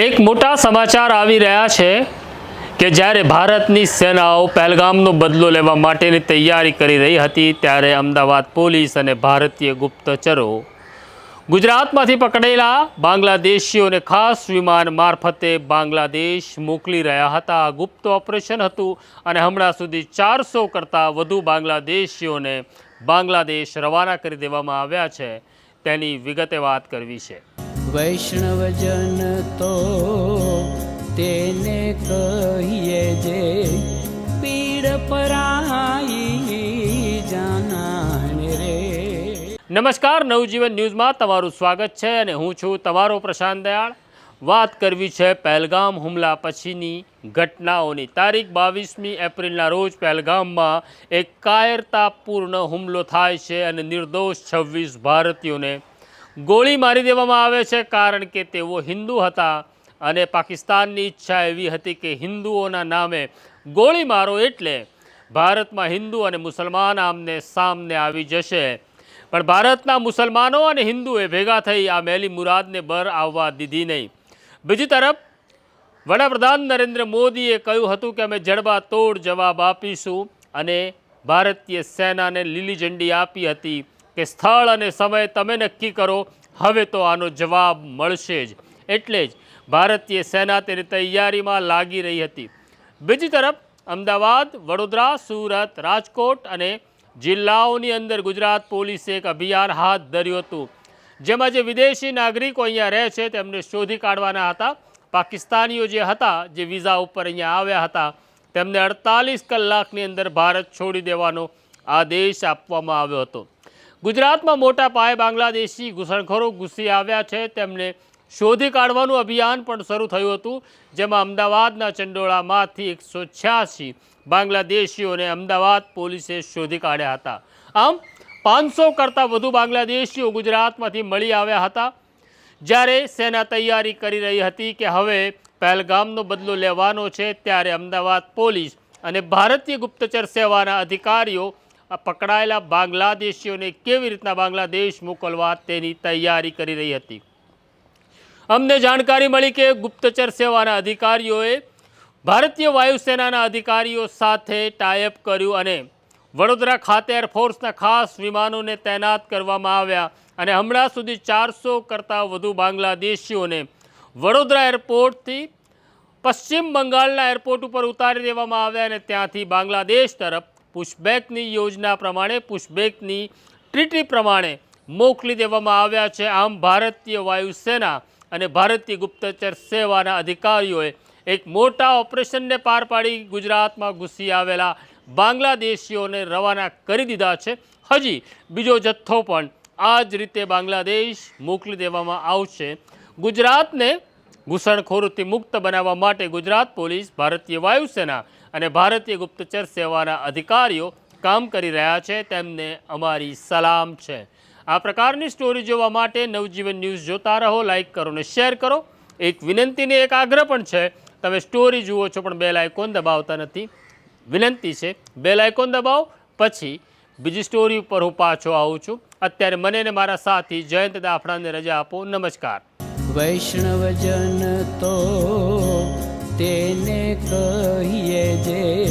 એક મોટા સમાચાર આવી રહ્યા છે કે જ્યારે ભારતની સેનાઓ પહેલગામનો બદલો લેવા માટેની તૈયારી કરી રહી હતી, ત્યારે અમદાવાદ પોલીસ અને ભારતીય ગુપ્તચરો ગુજરાતમાંથી પકડેલા બાંગ્લાદેશીઓને ખાસ વિમાન મારફતે બાંગ્લાદેશ મોકલી રહ્યા હતા. આ ગુપ્ત ઓપરેશન હતું અને હમણાં સુધી ચારસો કરતાં વધુ બાંગ્લાદેશીઓને બાંગ્લાદેશ રવાના કરી દેવામાં આવ્યા છે. તેની વિગતે વાત કરવી છે. વૈષ્ણવજન તો તેને કહીએ જે પીડ પરાઈ જાનાને રે. નમસ્કાર, નવજીવન ન્યૂઝમાં તમારું સ્વાગત છે અને હું છું તમારો પ્રશાંત દયાળ. વાત કરવી છે પહેલગામ હુમલા પછીની ઘટનાઓની. તારીખ બાવીસમી એપ્રિલના રોજ પહેલગામમાં એક કાયરતાપૂર્ણ હુમલો થાય છે અને નિર્દોષ છવ્વીસ ભારતીયોને ગોળી મારી દેવામાં આવે છે કારણ કે તેઓ હિન્દુ હતા અને પાકિસ્તાનની ઈચ્છા એવી હતી કે હિન્દુઓના નામે ગોળી મારો એટલે ભારતમાં હિન્દુ અને મુસલમાન આમને સામને આવી જશે. પણ ભારતના મુસલમાનો અને હિન્દુએ ભેગા થઈ આ મેલી મુરાદને બર આવવા દીધી નહીં. બીજી તરફ, વડાપ્રધાન નરેન્દ્ર મોદીએ કહ્યું હતું કે અમે જડબા તોડ જવાબ આપીશું અને ભારતીય સેનાને લીલી ઝંડી આપી હતી. કે સ્થળ અને સમય તમે નક્કી કરો, હવે તો આનો જવાબ મળશે જ. એટલે જ ભારતીય સેના તેની તૈયારીમાં લાગી રહી હતી. બીજી તરફ અમદાવાદ, વડોદરા, સુરત, રાજકોટ અને જિલ્લાઓની અંદર ગુજરાત પોલીસે એક અભિયાન હાથ ધર્યું હતું. જેમાં જે વિદેશી નાગરિકો અહીંયા રહે છે તેમને શોધી કાઢવાના હતા. પાકિસ્તાનીઓ જે હતા, જે વિઝા ઉપર અહીંયા આવ્યા હતા, તેમને અડતાલીસ કલાકની અંદર ભારત છોડી દેવાનો આદેશ આપવામાં આવ્યો હતો. ગુજરાતમાં મોટા પાયે બાંગ્લાદેશી ઘૂસણખોરો ઘૂસી આવ્યા છે. તેમને શોધી કાઢવાનું અભિયાન પણ શરૂ થયું હતું, જેમાં અમદાવાદના ચંડોળામાંથી એકસો છ્યાસી બાંગ્લાદેશીઓને અમદાવાદ પોલીસે શોધી કાઢ્યા હતા. આમ, પાંચસો કરતાં વધુ બાંગ્લાદેશીઓ ગુજરાતમાંથી મળી આવ્યા હતા. જ્યારે સેના તૈયારી કરી રહી હતી કે હવે પહેલગામનો બદલો લેવાનો છે, ત્યારે અમદાવાદ પોલીસ અને ભારતીય ગુપ્તચર સેવાના અધિકારીઓ આ પકડાયેલા બાંગ્લાદેશીઓને કેવી રીતના બાંગ્લાદેશ મોકલવા તેની તૈયારી કરી રહી હતી. અમને જાણકારી મળી કે ગુપ્તચર સેવાના અધિકારીઓએ ભારતીય વાયુસેનાના અધિકારીઓ સાથે ટાઈઅપ કર્યું અને વડોદરા ખાતે એરફોર્સના ખાસ વિમાનોને તૈનાત કરવામાં આવ્યા અને હમણાં સુધી ચારસો કરતાં વધુ બાંગ્લાદેશીઓને વડોદરા એરપોર્ટથી પશ્ચિમ બંગાળના એરપોર્ટ ઉપર ઉતારી દેવામાં આવ્યા અને ત્યાંથી બાંગ્લાદેશ તરફ પુશબેકની યોજના પ્રમાણે, પુશબેકની ટ્રીટી પ્રમાણે મોકલી દેવામાં આવ્યા છે. આમ ભારતીય વાયુસેના અને ભારતીય ગુપ્તચર સેવાના અધિકારીઓએ એક મોટા ઓપરેશનને પાર પાડી ગુજરાતમાં ઘૂસી આવેલા બાંગ્લાદેશીઓને રવાના કરી દીધા છે. હજી બીજો જથ્થો પણ આ જ રીતે બાંગ્લાદેશ મોકલી દેવામાં આવશે. ગુજરાતને ઘૂસણખોરોથી મુક્ત બનાવવા માટે ગુજરાત પોલીસ, ભારતીય વાયુસેના અને ભારતીય ગુપ્તચર સેવાના અધિકારીઓ કામ કરી રહ્યા છે, તેમને અમારી સલામ છે. આ પ્રકારની સ્ટોરી જોવા માટે નવજીવન ન્યૂઝ જોતા રહો, લાઈક કરો અને શેર કરો. એક વિનંતીને એક આગ્રહ પણ છે, તમે સ્ટોરી જુઓ છો પણ બેલ આઇકોન દબાવતા નથી. વિનંતી છે, બેલ આઇકોન દબાવો, પછી બીજી સ્ટોરી ઉપર હું પાછો આવું છું. અત્યારે મને ને મારા સાથી જયંત દાફડાને રજા આપો, નમસ્કાર. વૈષ્ણવજન તો તેને કહીએ જે પીડ પરાઈ